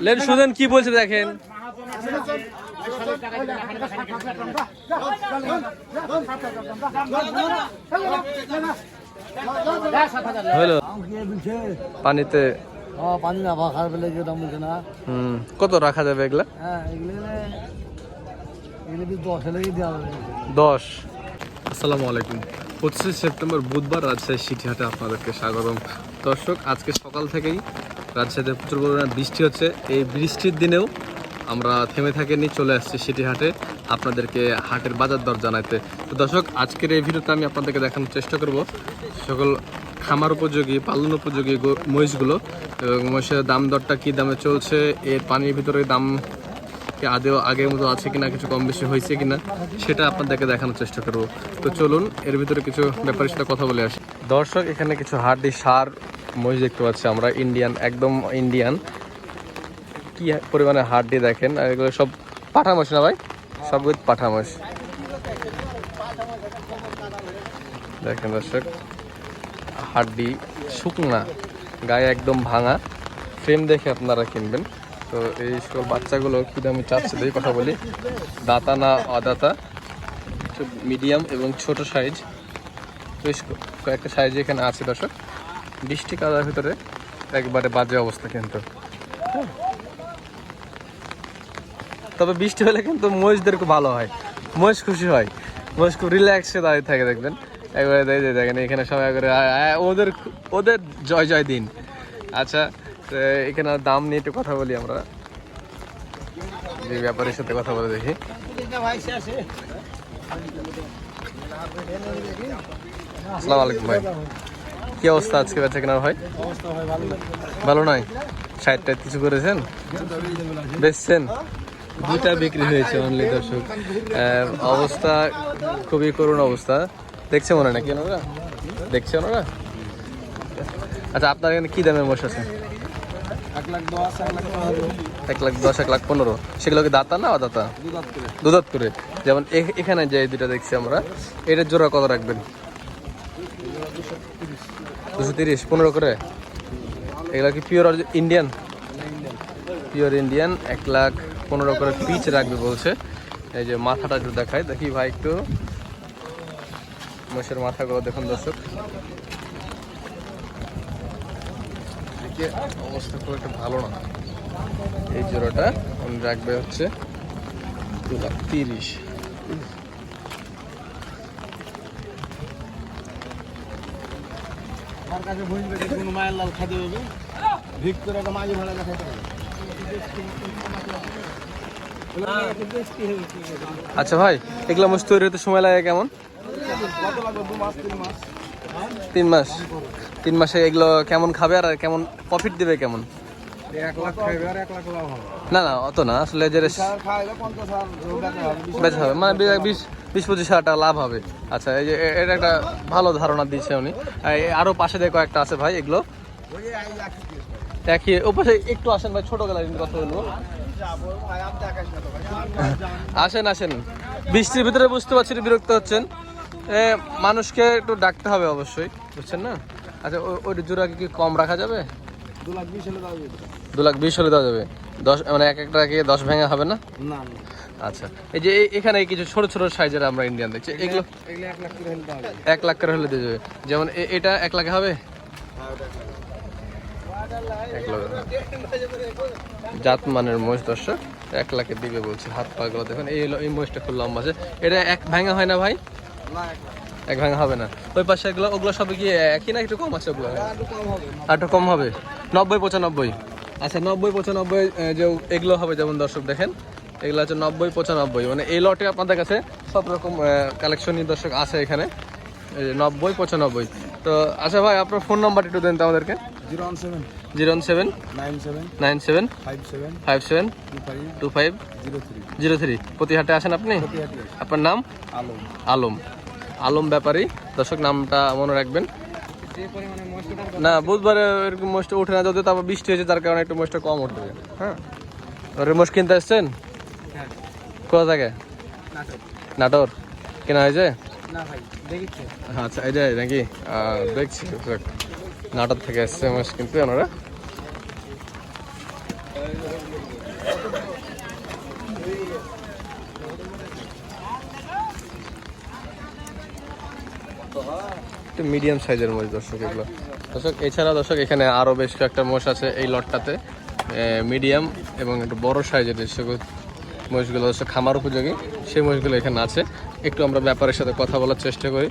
Lane শুনেন কি বলছে দেখেন? হলো। পানিতে। পানি না খারাপ লেগে দাম বলছে না হুম, কত রাখা যাবে এগুলা? হ্যাঁ দশ দশ। আসসালামু আলাইকুম। পঁচিশে সেপ্টেম্বর বুধবার রাজশাহী সিটিহাটে আপনাদেরকে স্বাগতম। দর্শক, আজকে সকাল থেকেই রাজশাহীতে প্রচুর পরিমাণে বৃষ্টি হচ্ছে। এই বৃষ্টির দিনেও আমরা থেমে থাকেনি, চলে আসছি সিটিহাটে আপনাদেরকে হাটের বাজার দর জানাইতে। তো দর্শক, আজকের এই ভিডিওতে আমি আপনাদেরকে দেখানোর চেষ্টা করব সকল খামার উপযোগী, পালন উপযোগী মহিষগুলো এবং মহিষের দাম দরটা কী দামে চলছে, এর পানির ভিতরে দাম কি আদেও আগের মতো আছে কিনা, কিছু কম বেশি হয়েছে কিনা, সেটা আপনাদেরকে দেখানোর চেষ্টা করব। তো চলুন, এর ভিতরে কিছু ব্যাপারের সাথে কথা বলে আসি। দর্শক, এখানে কিছু হাড্ডি, সার, মহিষ দেখতে পাচ্ছি আমরা, ইন্ডিয়ান, একদম ইন্ডিয়ান। কি পরিমাণে হাড্ডি দেখেন? আর এগুলো সব পাঠা মাছ না ভাই? সব পাঠা মাছ দেখেন দর্শক, হাড্ডি শুকনা, গায়ে একদম ভাঙা। ফ্রেম দেখে আপনারা কিনবেন। তো এই সকল বাচ্চাগুলো কি দামে চাচ্ছে, দেখি কথা বলি। দাতা না অদাতা? মিডিয়াম এবং ছোট সাইজ বেশ কয়েকটা সাইজ এখানে আছে দর্শক। বৃষ্টি কাদার ভিতরে একবারে বাজে অবস্থা কিন্তু। তবে বৃষ্টি হলে কিন্তু মহিষদের খুব ভালো হয়। মহিষ খুশি হয়। মহিষ খুব রিল্যাক্সে দাঁড়িয়ে থাকে, দেখবেন। একবারে দাঁড়িয়ে দেখেন, এখানে সবাই আ- ওদের ওদের জয় জয় দিন। আচ্ছা এখানে দাম নিয়ে একটু কথা বলি আমরা। যে ব্যাপারের সাথে কথা বলে দেখি। আসসালামু আলাইকুম ভাই। কি অবস্থা আজকে বেচা কেনার ভাই? ভালো নয় ষাট টাইট কিছু করেছেন? বেচছেন? দুইটা বিক্রি হয়েছে অনলি দর্শক। অবস্থা খুবই করুণ অবস্থা। দেখছে মনে নাকি ওনারা? দেখছে ওনারা? আচ্ছা আপনার এখানে কি দামের বসে আছে? এক লাখ দশ এক লাখ পনেরো। সেগুলো কি দাতা না অদাতা? দুধাত করে যেমন এখানে যে দুটা দেখছি আমরা এটার জোড়া কত রাখবেন? দুশো তিরিশ। পনেরো করে? এগুলো কি পিওর ইন্ডিয়ান পিওর ইন্ডিয়ান এক লাখ পনেরো করে পিচ রাখবে বলছে। এই যে মাথাটা একটু দেখায় দেখি ভাই একটু। মোষের মাথাগুলো দেখুন দর্শক। এদিকে অবস্থা খুব একটা ভালো না। এই জোড়াটা উনি রাখবে হচ্ছে দু লাখ তিরিশ মায়ের লাল খাতে হবে। ভিক একটা মাঝে ভাড়া দেখাতে হবে। আচ্ছা ভাই এগুলো মোষ তৈরি হতে সময় লাগে কেমন? কত লাগবে দু মাস তিন মাস। তিন মাস। তিন মাসে এগুলো কেমন খাবে আর কেমন প্রফিট দেবে কেমন? না না অত না। আসলে যে বেচা হবে মানে বিশ বিশ পঁচিশ হাজার টাকা লাভ হবে। আচ্ছা এই যে এটা একটা ভালো ধারণা দিচ্ছে উনি। আরও পাশে দিয়ে কয়েকটা আছে ভাই এগুলো। দেখি ওপাশে একটু আসেন ভাই ছোট গেলার কথা বলব। আসেন আসেন। বৃষ্টির ভিতরে বুঝতে পারছি একটু বিরক্ত হচ্ছেন। এ, মানুষকে একটু ডাকতে হবে অবশ্যই বুঝছেন না? আচ্ছা ওই জোড়া কি কম রাখা যাবে? দু লাখ বিশ হলে দাও যেতে দু লাখ বিশ হলে দেওয়া যাবে। দশ মানে এক একটা কি দশ ভেঙে হবে না? না আচ্ছা এই যে এখানে কিছু ছোট ছোট সাইজের আমরা ইন্ডিয়ান দেখছি। এগুলো এক লাখ করে হলে দিয়ে যাবে। যেমন এটা এক লাখে হবে? এক লাখ। জাত মানের মহিষ দর্শক এক লাখে দিবে বলছে হাত পা গুলো। দেখুন এই এই মহিষটা খুব লম্বা আছে। এটা এক ভাঙা হয় না ভাই? এক ভাঙা হবে না। ওই পাশে এগুলো ওগুলো সব কি একই না একটু কম আছে ওগুলো? একটু কম হবে কম হবে? নব্বই পঁচানব্বই। আচ্ছা নব্বই পঁচানব্বই যে এগুলো হবে যেমন দর্শক দেখেন এগুলো হচ্ছে নব্বই পঁচানব্বই। মানে এই লটে আপনাদের কাছে সব রকম কালেকশনই দর্শক আছে এখানে। নব্বই পঁচানব্বই। তো আচ্ছা ভাই আপনার ফোন নাম্বার একটু দেন তো আমাদেরকে। Zero one seven. Zero seven nine seven nine seven five seven five seven two five two five zero three zero three প্রতিহাটে আসেন আপনি? আপনার নাম? আলো আলম। আলম ব্যাপারী। দর্শক নামটা মনে রাখবেন। না বুধবারে এরকম মোষটা উঠে না যদি তারপর বৃষ্টি হয়েছে তার কারণে একটু মোষটা কম উঠবে। হ্যাঁ? মোষ কিনতে আসছেন? হ্যাঁ। কোথা থেকে? নাটোর। কেনা হয়েছে? না ভাই দেখিচ্ছে। আচ্ছা এই যে নাকি? দেখছি নাটক থেকে এসছে মহিষ কিন্তু ওনারা। মিডিয়াম সাইজের মোষ দর্শক এগুলো। দর্শক, এছাড়া দর্শক, এখানে আরও বেশ কয়েকটা মোষ আছে এই লটটাতে। মিডিয়াম এবং একটু বড় সাইজের সেগুলো মহিষগুলো হচ্ছে খামার উপযোগী, সেই মহিষগুলো এখানে আছে। একটু আমরা ব্যাপারের সাথে কথা বলার চেষ্টা করি।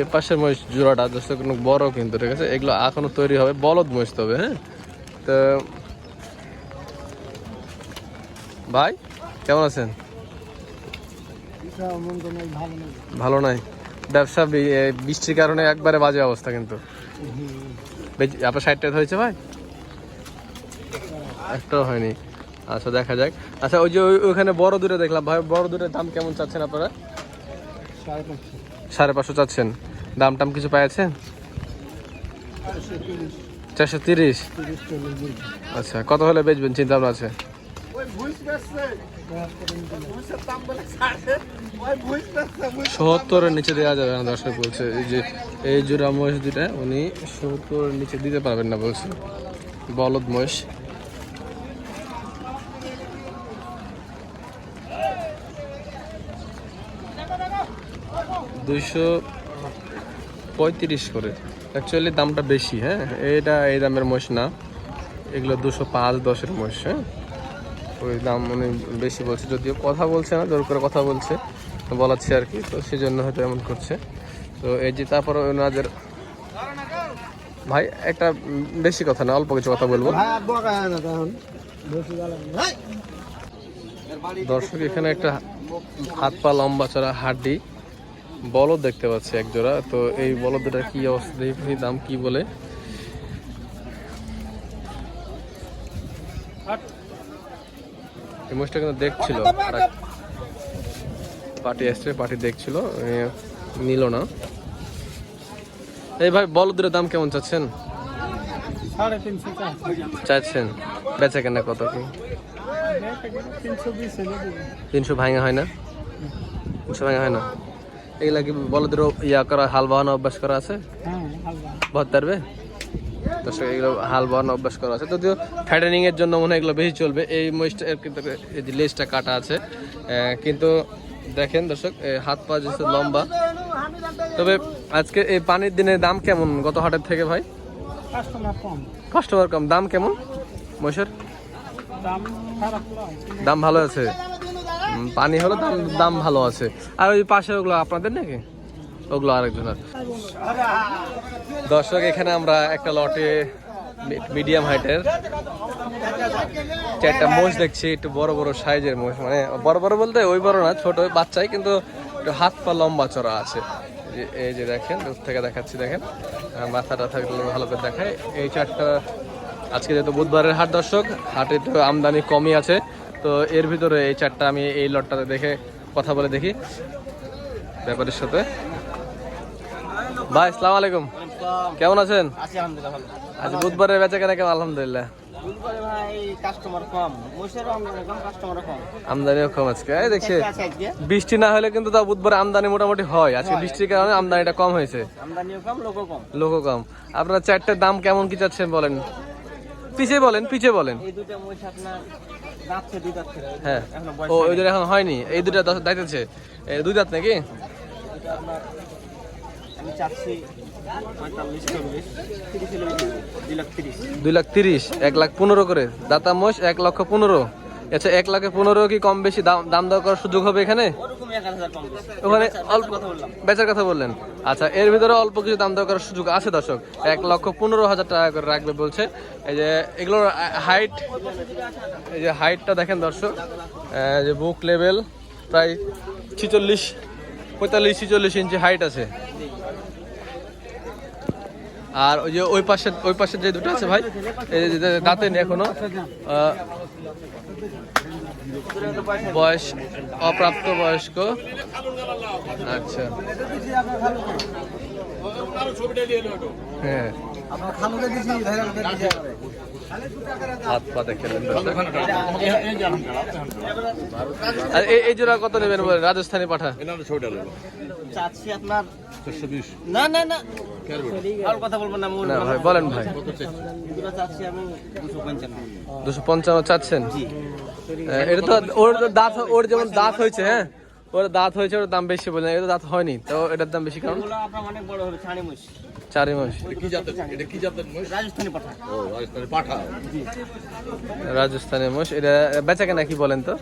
এ পাশের মহিষ জোড়াটা কোনো বড় কিন্তু ঠিক আছে? এগুলো এখনও তৈরি হবে বলদ মহিষ তবে হ্যাঁ? তো ভাই কেমন আছেন? ভালো নেই। ব্যবসা বৃষ্টির কারণে একবারে বাজে অবস্থা কিন্তু। আপনার সাইডটা হয়েছে ভাই? একটাও হয়নি। আচ্ছা দেখা যাক। আচ্ছা ওই যে ওইখানে বড় দূরে দেখলাম। ভাই, বড় দূরের দাম কেমন চাচ্ছেন আপনারা? সাড়ে পাঁচশো চাচ্ছেন। দাম টাম কিছু পাইছেন চারশো তিরিশ। আচ্ছা কত হলে বেচবেন? চিন্তা ভাবনা আছে? সত্তরের নিচে দেওয়া যাবে না, দর্শক বলছে। এই যে, এই জোড়া মহিষ দুটা উনি সত্তরের নিচে দিতে পারবেন না বলছে। বলদ মহিষ। দুইশো পঁয়ত্রিশ করে। অ্যাকচুয়ালি দামটা বেশি হ্যাঁ? এটা এই দামের মহিষ না। এগুলো দুশো পাঁচ দশের মহিষ হ্যাঁ? ওই দাম মানে বেশি বলছে যদিও কথা বলছে না জোর করে কথা বলছে বলাচ্ছে আর কি তো সেই জন্য হয়তো এমন করছে। তো এই যে তারপর ওনাদের ভাই একটা বেশি কথা না অল্প কিছু কথা বলব। হয় দর্শক এখানে একটা হাত পা লম্বা চড়া হাড্ডি। বলদ দেখতে পাচ্ছি এক জোড়া। তো এই বলদটা কি অবস্থা? দেখি দাম কি বলে। এই কিন্তু দেখছিল। পার্টি আসছে পার্টি দেখছিল। নিল না। এই ভাই, বলদের দাম কেমন চাচ্ছেন? চাচ্ছেন। বেচা কেনা কত কি? তিনশো ভাঙা হয় না? তিনশো ভাঙা হয় না? এগুলা কি বলদের ইয়া করা হাল বাহানো অভ্যাস করা আছে? হালকা পারবে দর্শক এগুলো হাল বাহানো অভ্যাস করা আছে। যদিও ফ্যাটেনিং এর জন্য মনে হয় এগুলো বেশি চলবে। এই মহিষটা কিন্তু এই যে লেজটা কাটা আছে। কিন্তু দেখেন দর্শক হাত পা যে লম্বা। তবে আজকে এই পানির দিনে দাম কেমন গত হাটের থেকে ভাই? কাস্টমার কম। দাম কেমন মহিষের? দাম ভালো আছে? পানি হলো দাম দাম ভালো আছে। আর ওই পাশে ওগুলো আপনাদের নাকি? ওগুলো আরেকজনের দর্শক, এখানে আমরা একটা লটে মিডিয়াম হাইটের চারটা মোষ দেখছি। একটু বড় বড় সাইজের মোষ মানে বড় বড় বলতে ওই বড় না, ছোট বাচ্চাই, কিন্তু একটু হাত পা লম্বা চড়া আছে। এই যে- দেখেন, দূর থেকে দেখাচ্ছি, দেখেন। মাথা টাথাগুলো ভালো করে দেখায় এই চারটা, আজকে যেহেতু বুধবারের হাট দর্শক, হাটে একটু আমদানি কমই আছে। তো এর ভিতরে এই চারটা আমি এই লটটাতে দেখে কথা বলে দেখি ব্যাপারের সাথে। ভাই আসসালামু আলাইকুম। কেমন আছেন? আছি আলহামদুলিল্লাহ আজ বুধবারের বেচা কেনা কেমন? আলহামদুলিল্লাহ। আমদানিও কম আজকে। এই দেখছি বৃষ্টি না হলে কিন্তু তাও বুধবারে আমদানি মোটামুটি হয়। আজকে বৃষ্টির কারণে আমদানিটা কম হয়েছে। লোকও কম। আপনার চারটার দাম কেমন কি চাচ্ছেন বলেন? পিছিয়ে বলেন পিছে বলেন। এই দুটো আপনার হ্যাঁ। ও ওই দুটো এখন হয়নি? এই দুটো দুই দাঁত নাকি? দুই লাখ তিরিশ। এক লাখ পনেরো করে। দাতা মোষ এক লক্ষ পনেরো। আচ্ছা এক লাখে পনেরো কি কম বেশি দাম দাম দর করার সুযোগ হবে এখানে? ওখানে অল্প কথা বললাম। বেচার কথা বললেন। আচ্ছা এর ভিতরে অল্প কিছু দাম করার সুযোগ আছে, দর্শক। এক লক্ষ পনেরো হাজার টাকা করে রাখবে বলছে। এই যে এগুলোর হাইট এই যে হাইটটা দেখেন, দর্শক। যে বুক লেভেল প্রায় ছিচল্লিশ, পঁয়তাল্লিশ, ছিচল্লিশ ইঞ্চি হাইট আছে। আর ওই যে ওই পাশে ওই পাশে যে দুটো আছে ভাই, এই যে যে দাঁতে নেই এখনও বয়স অপ্রাপ্ত বয়স্ক আচ্ছা। হ্যাঁ। হাত পা দেখে নেন এই জোড়া কত নেবেন রাজস্থানি পাঠা। আপনার না না না। আর কথা বলব না ভাই বলেন ভাই। এগুলো চাচ্ছি আমি দুশো পঞ্চান্ন। চাচ্ছেন? এটা তো ওর তো দাঁত ওর যেমন দাঁত হয়েছে হ্যাঁ? ওর দাঁত হয়েছে ওর দাম বেশি বলে এটা দাঁত হয়নি তো এটার দাম বেশি কারণ এগুলো আপনার অনেক বড় হবে ছাড়ি মুষ চারি মাস কি জাতের এটা কি জাতের মহিষ? রাজস্থানি পাঠা। ও রাজস্থানের পাঠা। মোষ এটা বেচা কেনা কি বলেন তো?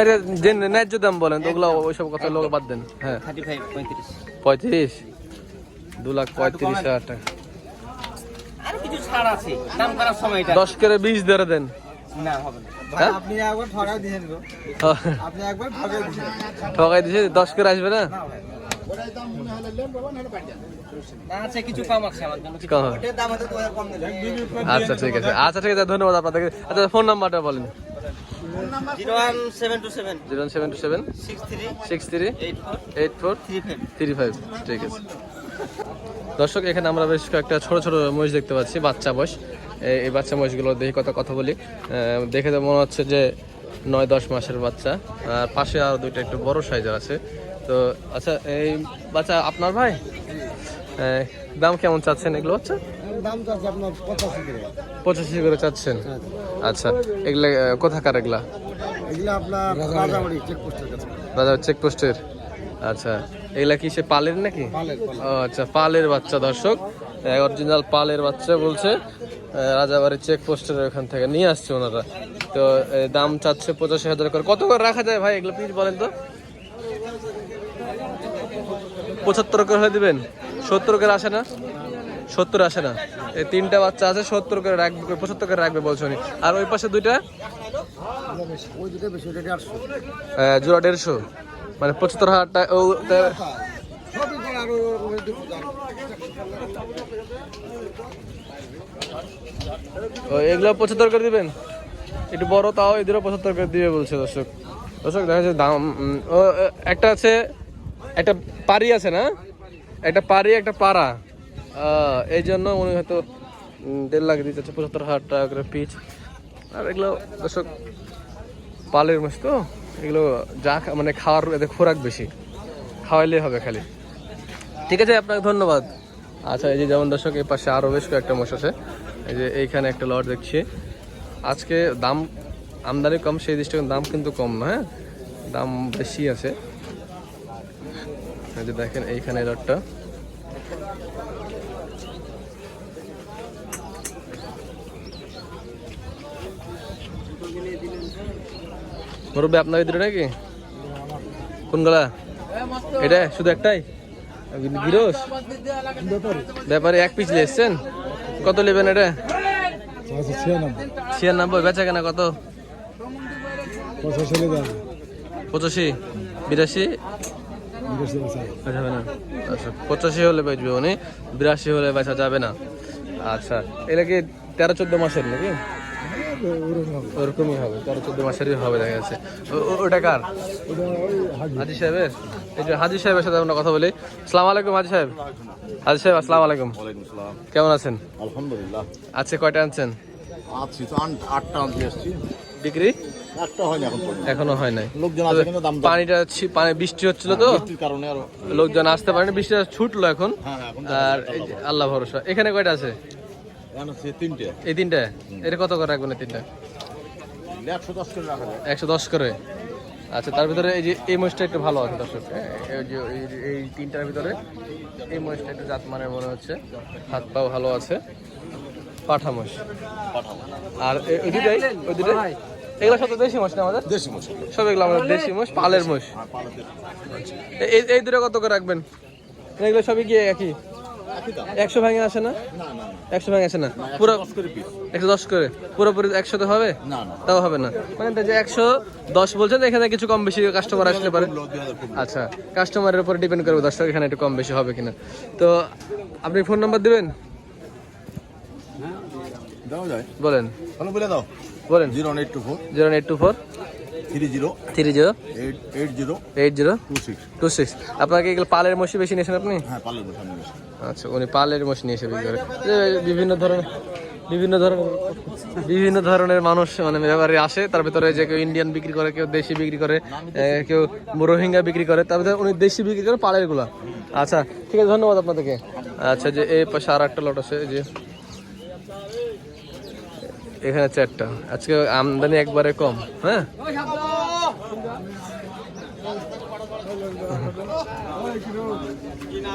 এটা যে ন্যায্য দাম বলেন তো ওগুলো ওইসব কথা লোক বাদ দেন হ্যাঁ। পঁয়ত্রিশ। দু লাখ পঁয়ত্রিশ হাজার টাকা। আর কিছু ছাড় আছে দাম করার সময়টা দশ করে বিশ ধরে দেন। না হবে না? আপনি একবার ঠকাই দিয়েছেন গো। আপনি একবার ঠকাই দিয়েছেন ঠকাই করে আসবে না? আচ্ছা ঠিক আছে। আচ্ছা ঠিক আছে ধন্যবাদ আপনাদেরকে। আচ্ছা ফোন নাম্বারটা বলেন। Zero seven two seven. Zero seven two seven. Six three. Eight four. Three five. ঠিক আছে। দর্শক এখানে আমরা বেশ কয়েকটা ছোট ছোট মহিষ দেখতে পাচ্ছি বাচ্চা বয়স এই- বাচ্চা মহিষগুলো দেখি কথা কথা বলি। দেখে তো মনে হচ্ছে যে নয় দশ মাসের বাচ্চা। আর পাশে আরও দুইটা একটু বড় সাইজের আছে। তো আচ্ছা এই বাচ্চা আপনার ভাই? দাম কেমন চাচ্ছেন এগুলো হচ্ছে পঁচাশি করে। চাচ্ছেন? আচ্ছা এগুলা কোথাকার এগুলা? রাজাবাড়ি চেকপোস্টের আচ্ছা এগুলা কি সে পালের নাকি? ও আচ্ছা পালের বাচ্চা দর্শক। অরিজিনাল পালের বাচ্চা বলছে। রাজাবাড়ির চেকপোস্টের ওখান থেকে নিয়ে আসছে ওনারা। তো দাম চাচ্ছে পঁচাশি হাজার করে। কত করে রাখা যায় ভাই এগুলো প্লিজ বলেন তো? পঁচাত্তর করে হয়ে দিবেন? সত্তর করে আসে না? সত্তর আসে না। এই তিনটা বাচ্চা আছে সত্তর করে রাখবে পঁচাত্তর করে রাখবে বলছো উনি। আর ওই পাশে দুইটা? আহ, জোড়া দেড়শো। মানে পঁচাত্তর হাজার টাকা এগুলো পঁচাত্তর করে দিবেন? একটু বড় তাও এদেরও পঁচাত্তর করে দিবে বলছে দর্শক। দর্শক, দেখা যাচ্ছে দাম ও একটা আছে, একটা পারি আছে না? একটা পারি একটা পাড়া। এই জন্য উনি হয়তো দেড় লাখ দিতে চাচ্ছে, পঁচাত্তর হাজার টাকা করে পিচ। আর এগুলো, দর্শক, পালের মাছ তো, এগুলো যা মানে খাওয়ার, এদের খোরাক বেশি। খাওয়াইলেই হবে খালি। ঠিক আছে, আপনাকে ধন্যবাদ। আচ্ছা এই যে যেমন দর্শক, এই পাশে আরও বেশ কয়েকটা মোষ আছে। এই যে এইখানে একটা লট দেখছি। আজকে দাম আমদানি কম, সেই দৃষ্টিকোণ দাম কিন্তু কম না হ্যাঁ? দাম বেশি আছে। এই যে দেখেন, এইখানে এই লটটা। আপনার ভিতরে নাকি? কোনগুলা এটা, শুধু একটাই? ব্যাপারে এক পিস এসছেন? কত নেবেন এটা? ছিয়ানব্বই। বেচা কেনা কত? পঁচাশি। বিরাশি? না আচ্ছা পঁচাশি হলে বেচবে উনি, বিরাশি হলে বেচা যাবে না। আচ্ছা এটা কি তেরো চোদ্দ মাসের নাকি? ওরকমই হবে, তেরো চোদ্দ মাসেরই হবে, দেখা যাচ্ছে। ওটা কার? হাজি সাহেবের? এই যে হাজি সাহেবের সাথে আমরা কথা বলি। সালাম আলাইকুম হাজি সাহেব। হাজি সাহেব আসসালাম আলাইকুম। কেমন আছেন? আলহামদুলিল্লাহ। আজকে কয়টা আনছেন? আছি তো আটটা আনতে এসছি। বিক্রি একটা হয়নি এখন হয় নাই। পানিটা পানি বৃষ্টি হচ্ছিল তো? কারণে আরও লোকজন আসতে পারেনি বৃষ্টিটা ছুটলো এখন। হ্যাঁ হ্যাঁ, আর এই আল্লাহ ভরসা। এখানে কয়টা আছে? তিনটে। এই তিনটা? এটা কত করে রাখবেন তিনটা? একশো দশ করে? আচ্ছা তার ভিতরে এই যে এই মহিষটা একটু ভালো আছে দর্শক। হ্যাঁ, এই যে এই এই তিনটার ভিতরে এই মহিষটা একটু জাতমানের মনে হচ্ছে হাত পাও ভালো আছে। পাঠা মহিষ। আর ওই দুটাই ওই দুটাই এগুলো সব দেশি মহিষ না আমাদের? দেশি মশলা সব এগুলো আমাদের দেশি মোষ পালের মোষ হ্যাঁ এই এই দুটো কত করে রাখবেন? এগুলো সবই গিয়ে একই? একশো ভাঙে আসে না? একশো ভাঙে আসে না? পুরো একশো দশ করে? পুরোপুরি একশোতে হবে? না না। তাও হবে না। মানে যে একশো দশ বলছেন এখানে কিছু কম বেশি কাস্টমার আসতে পারে আচ্ছা কাস্টমারের উপর ডিপেন্ড করবে দশ টাকা এখানে একটু কম বেশি হবে কিনা। তো আপনি ফোন নাম্বার দিবেন? বলেন। বলে দাও। বলেন। Zero eight two four. Zero eight two four. আপনাকে পালের মশি বেশি নিয়েছেন আপনি? হ্যাঁ পালের নিয়ে আচ্ছা উনি পালের নিয়ে এসে বিক্রি করে বিভিন্ন ধরনের বিভিন্ন ধরনের বিভিন্ন ধরনের মানুষ মানে ব্যাপারে আসে, তার ভিতরে যে কেউ ইন্ডিয়ান বিক্রি করে, কেউ দেশি বিক্রি করে কেউ রোহিঙ্গা বিক্রি করে, তার ভিতরে উনি দেশি বিক্রি করে পাড়েরগুলা। আচ্ছা ঠিক আছে, ধন্যবাদ আপনাদেরকে। আচ্ছা যে এই পাশে আর একটা লট আছে যে এখানে চারটা। আজকে আমদানি একবারে কম হ্যাঁ কিনা বেচা নাই দাম তো আজ কিনা বেচা আছে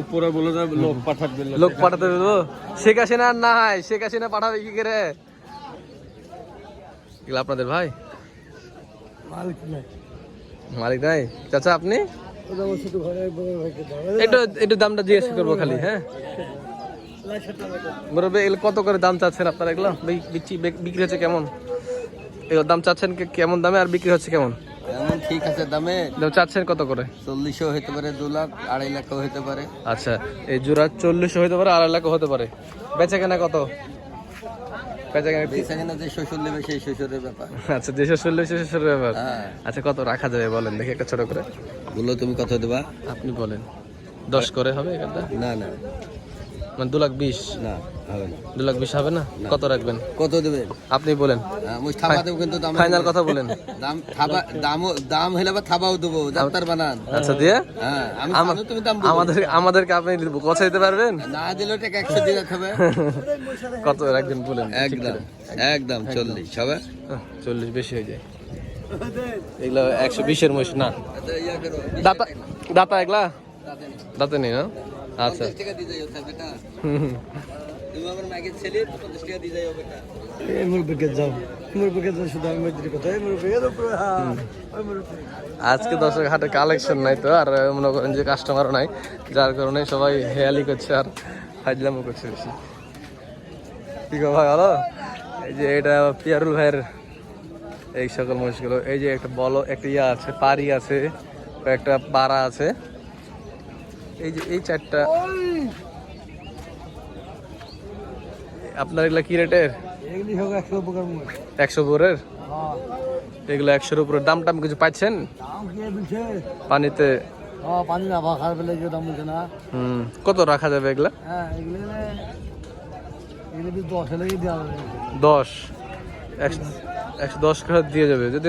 উপরে বলে লোক পাঠাতে দেবো শেখ হাসিনা আর নাই শেখ হাসিনা পাঠাবে কি করে? এগুলো আপনাদের ভাই? মালিক নাই। চাচা আপনি? একটু একটু দামটা জিজ্ঞেস করব খালি হ্যাঁ? মুরব্বী এগুলো কত করে দাম চাচ্ছেন আপনারা এগুলো? বিক্রি- বিক- বিক্রি হচ্ছে কেমন? এগুলো দাম চাচ্ছেন কে- কেমন দামে আর বিক্রি হচ্ছে কেমন? এমন ঠিক আছে দামে। চাচ্ছেন কত করে? চল্লিশও পারে দু লাখ আড়াই লাখও হতে পারে। আচ্ছা এই জোড়া পারে আড়াই লাখ হতে পারে। বেচা কেনা কত? বেচা কেনা সেখানে যে শ্বশুর নেবে সেই শ্বশুরের ব্যাপার। আচ্ছা ব্যাপার। হ্যাঁ। আচ্ছা কত রাখা যাবে বলেন দেখি একটা ছোট করে। বলল তুমি কত দেবা? আপনি বলেন। দশ করে হবে না না। মানে দু লাখ বিশ? না হবে না। দু লাখ বিশ হবে না? কত রাখবেন? কত দেবে আপনি বলেন। থাবা দেবো কিন্তু দাম। ফাইনাল কথা বলেন। দাম থাবা দাম দাম হলে বা থাবাও দেবো যাত্রার বানান। আচ্ছা দিয়ে? হ্যাঁ আমি তুমি দাম আমাদের আমাদেরকে আপনি কথা দিতে পারবেন? না দিলেও টাকা একশো দিয়ে হবে কত রাখবেন বলেন একদম একদম চল্লিশ হবে। চল্লিশ বেশি হয়ে যায়। এগুলো একশো বিশের মহিষ না। দাতা দাতা এগুলা দাঁতে নেই না? আচ্ছা। টাকা দিয়ে যাইও তা বেটা হুম, হুম। তুমি আমার মাকে ছেলে পঞ্চাশ টাকা দিয়ে যাইও বেটা। এই মুরব্বীকে যাও। মুরব্বীকে যাও শুধু আমি মজুরি কথা এই মুরব্বী এর উপরে হ্যাঁ ওই মুরব্বী। আজকে দর্শক হাটে কালেকশন নাই তো আর মনে করেন যে কাস্টমারও নাই যার কারণে সবাই হেয়ালি করছে আর ফাজলামও করছে বেশি। কি ভাই ভালো? এই যে এটা পিয়ারুল ভাইয়ের এই সকল মহিষগুলো এই যে একটা বল একটা ইয়া আছে পারি আছে একটা পাড়া আছে। এই যে এই চারটা। আপনার এগুলা কি রেটের? একশো উপরের হ্যাঁ। এগুলো একশোর উপরে। দাম টাম কিছু পাচ্ছেন? পানিতে। হ্যাঁ পানি না বা খারাপ কেউ দাম বলছে না। হুম কত রাখা যাবে এগুলা? হ্যাঁ দশ দশ। একশো দশ করে দিয়ে যাবে। যদি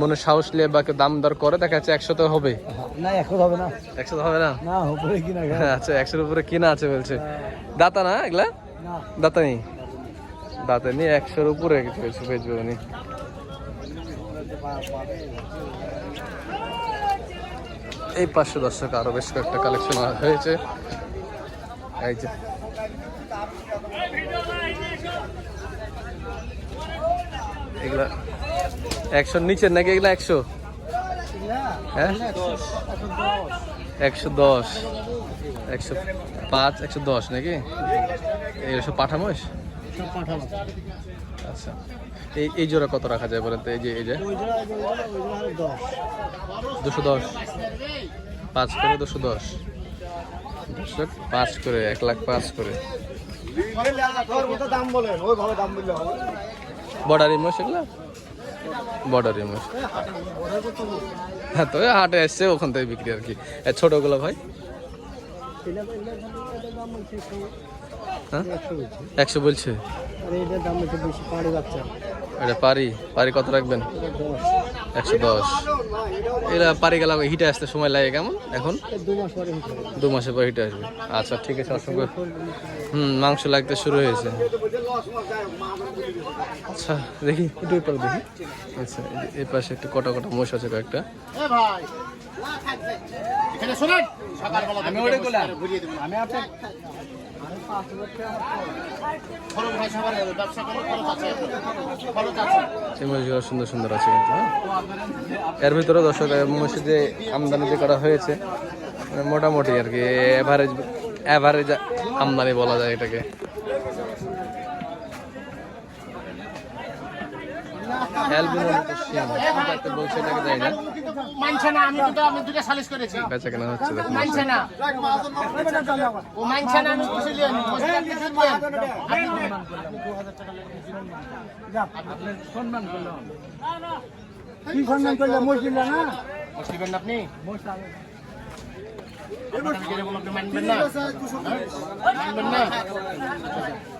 মনে সাহস নিয়ে বা কেউ দাম দর করে দেখা যাচ্ছে একশো তো হবে না একশো হবে না। একশো তো হবে না? না হবে কি না আচ্ছা একশোর উপরে কিনা আছে বলছে। দাতা না এগুলা? না। দাতা নেই? দাতা নেই একশোর উপরে কিছু কিছু বেচবে উনি। এই পাঁচশো দর্শক আরও বেশ কয়েকটা কালেকশন হয়েছে। এই যে এগুলা একশোর নিচের নাকি এগুলা একশো? হ্যাঁ? একশো দশ। একশো পাঁচ, একশো দশ নাকি? এইসব পাঠামোস আচ্ছা। এই এই জোড়া কত রাখা যায় বলেন তো? এই যে এই যে। দশ দুশো। দশ পাঁচ করে দুশো দশ। দর্শক, পাঁচ করে, এক লাখ পাঁচ করে। দাম বলেন ওই ভাবে দাম বললে হবে। বর্ডার ইমোশ এগুলো? বর্ডার ইমোশ। হ্যাঁ তো হাটে এসছে, ওখান থেকে বিক্রি আর কি। ছোটগুলো ভাই? হ্যাঁ? একশো বলছে। এটা পারি পারি কত রাখবেন? একশো দশ। এরা পারি গেলাম হিটে আসতে সময় লাগে কেমন? এখন? দু মাস পরে হিট হবে দু মাসের পর হিটে আসবে। আচ্ছা ঠিক আছে অসংখ্য। হুম মাংস লাগতে শুরু হয়েছে। আচ্ছা দেখি একটু এই দেখি। আচ্ছা এই পাশে একটু কটা কটা মোষ আছে কয়েকটা। এই মহিষগুলো সুন্দর সুন্দর আছে হ্যাঁ? এর ভিতরে দর্শক মসজিদে আমদানি যে করা হয়েছে মানে মোটামুটি আর কি এভারেজ এভারেজ আমদানি বলা যায় এটাকে। বলছে এটাকে জানি না? মানছে না আমি কিন্তু আমি দুটো সালিশ করেছি। বেচা কেনা হচ্ছে মানছে না। ও মানছে না আমি আমি বুঝলি আপনি। কি সম্মান মসজিদ না? আপনি? মানবেন না? মানবেন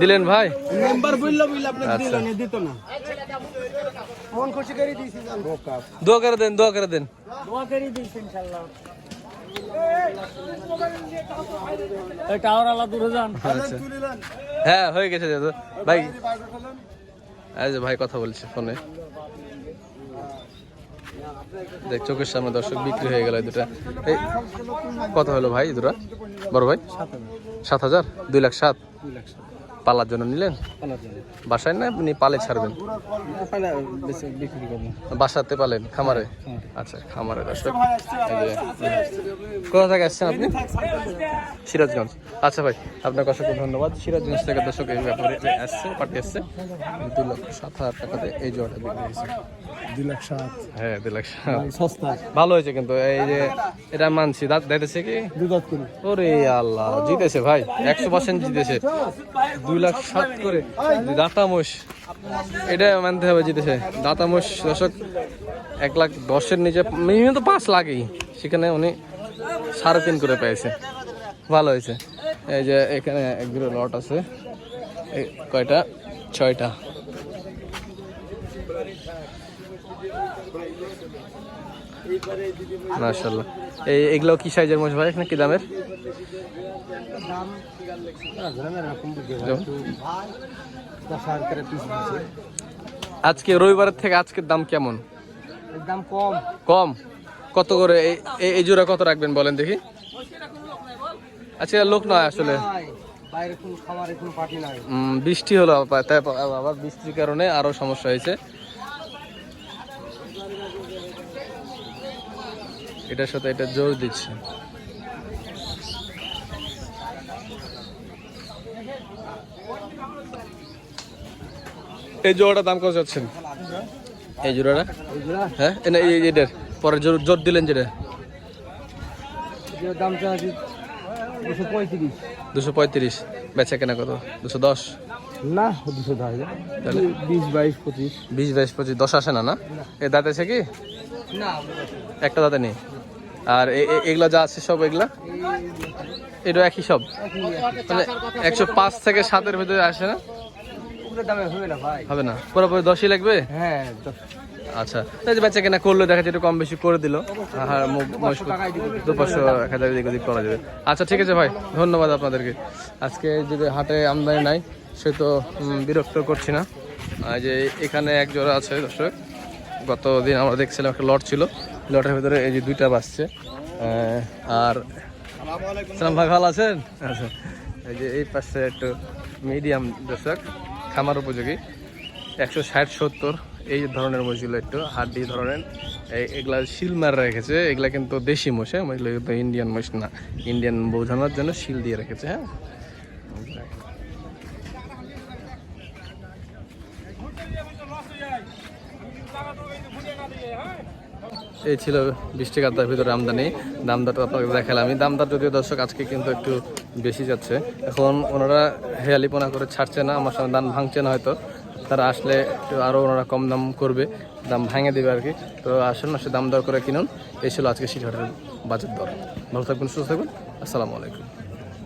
দিলেন ভাই? আচ্ছা। খুশি করে দিয়েছি দোয়া করে দেন দোয়া করে দেন। দোয়া করে দিয়েছি ইনশাল্লাহ। টাওয়ার আলা দূরে যান। আচ্ছা। হ্যাঁ হয়ে গেছে দাদা। ভাই যে ভাই কথা বলছে ফোনে। দেখ চোখের সামনে দর্শক বিক্রি হয়ে গেল এই দুটা। এই কত হলো ভাই দুটা। বড় ভাই? সাত হাজার? দুই লাখ সাত। পালার জন্য নিলেন? বাসায় না আপনি পালে ছাড়বেন? বাসাতে পালেন খামারে? আচ্ছা খামারে কোথা থেকে আসছেন আপনি? সিরাজগঞ্জ। আচ্ছা ভাই আপনাকে অসংখ্য ধন্যবাদ। সিরাজগঞ্জ থেকে দর্শক এই ব্যাপারে আসছে পার্টি আসছে। দু লক্ষ সাত হাজার টাকাতে এই জোড়াটা বিক্রি হয়েছে। দুই লাখ সাত। হ্যাঁ দু লাখ সাত। সস্তা। ভালো হয়েছে কিন্তু এই যে এটা মানছি। দাঁত দিতেছে কি? ওরে আল্লাহ জিতেছে ভাই একশো পার্সেন্ট জিতেছে। দুই লাখ সাত করে। দাতা মোষ এটা মানতে হবে জিতেছে। দাতা মোষ দর্শক এক লাখ দশের নিচে মিনিমাম তো পাঁচ লাগেই সেখানে উনি সাড়ে তিন করে পেয়েছে। ভালো হয়েছে। এই যে এখানে একগুলো লট আছে। কয়টা? ছয়টা। মাশাল্লাহ এই এগুলো কি সাইজের মোষ ভাই? এখানে কি দামের? আজকে রবিবারের থেকে আজকের দাম কেমন? দাম কম। কম। কত করে? এই জোড়া কত রাখবেন বলেন দেখি। আজকে লোক নয় আসলে। বৃষ্টি হলো আবার, তাই আবার বৃষ্টির কারণে আরও সমস্যা হয়েছে। এটার সাথে এটা জোর দিচ্ছে। এই জোড়াটা দাম কত যাচ্ছেন? এই জোড়াটা? হ্যাঁ এ না, এই এটার পরে জোর জোর দিলেন যেটা। দাম দুশো পঁয়ত্রিশ। বেচা কেনা কত? দুশো দশ? না দুশো দশ। তাহলে? বিশ বাইশ পঁচিশ। বিশ বাইশ পঁচিশ। দশ আসে না না? এ দাঁত আছে কি? না একটা দাঁতে নেই? আর এগুলা যা আছে সব এগুলা? এটা একই সব? মানে একশো পাঁচ থেকে সাতের ভিতরে আসে না? উপরে দামে হবে না ভাই। হবে না? পুরোপুরি দশই লাগবে? হ্যাঁ আচ্ছা। এই যে বাচ্চা কেনা করল দেখা যায় একটু কম বেশি করে দিল। আর দু পাঁচশো এক হাজার এদিক ওদিক করা যাবে। আচ্ছা ঠিক আছে ভাই। ধন্যবাদ আপনাদেরকে। আজকে যদি হাটে আমদানি নাই সে তো বিরক্ত করছি না। আর যে এখানে এক জোড়া আছে দর্শক। গত দিন আমরা দেখছিলাম একটা লট ছিল। লটের ভিতরে এই যে দুইটা বাসছে আর সালাম ভাই ভালো আছেন? আচ্ছা। এই যে এই পাশে একটু মিডিয়াম দর্শক। খামার উপযোগী। একশো ষাট, সত্তর, এই ধরনের মহিষগুলো একটু হাড্ডি ধরনের। এগুলা শিল মারা রেখেছে। এগুলা কিন্তু দেশি মোষ হ্যাঁ? ইন্ডিয়ান মোষ না। ইন্ডিয়ান বোঝানোর জন্য শিল দিয়ে রেখেছে হ্যাঁ? এই ছিল বৃষ্টি টাকার ভিতরে আমদানি। দামদারটা আপনাকে দেখালাম। দামদার যদিও দর্শক আজকে কিন্তু একটু বেশি যাচ্ছে। এখন ওনারা হেয়ালিপনা করে ছাড়ছে না। আমার সঙ্গে দাম ভাঙছে না হয়তো। তারা আসলে একটু আরও ওনারা কম দাম করবে। দাম ভাঙে দেবে আর কি। তো আসুন না, সে দাম দর করে কিনুন। এই ছিল আজকে শিলহাটের বাজার দর। ভালো থাকবেন, সুস্থ থাকবেন। আসসালামু আলাইকুম।